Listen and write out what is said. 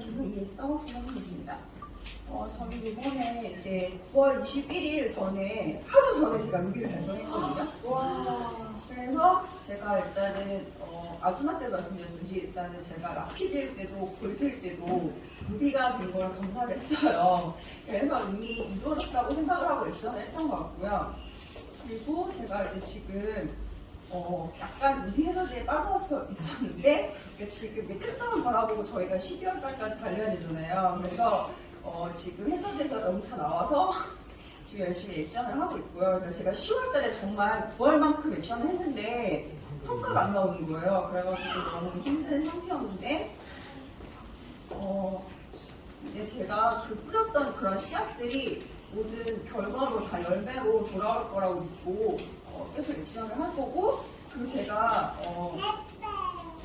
선생님은 이에서 선생님이십니다. 어, 저는 이번에 이제 9월 21일 전에 하루 전에 제가 뮤비를 달성했거든요. 와. 그래서 제가 일단은 어, 아주나 때 말씀드렸듯이 일단은 제가 라피질 때도 골필 때도 뮤비가 된 걸 감사를 했어요. 그래서 이미 이루어졌다고 생각을 하고 액션을 했던 것 같고요. 그리고 제가 이제 지금 어, 약간 뮤비 해설지에 빠져서 있었는데 그러니까 지금 점을 바라보고 저희가 12월 달까지 달려야 되잖아요. 그래서 어, 지금 해설지에서 영차 나와서 지금 열심히 액션을 하고 있고요. 그래서 제가 10월 달에 정말 9월만큼 액션을 했는데 성과가 안 나오는 거예요. 그래가지고 너무 힘든 상태였는데 어, 이제 제가 그 뿌렸던 그런 씨앗들이 모든 결과로 다 열매로 돌아올 거라고 믿고 어, 계속 액션을 할 거고 그리고 제가 어,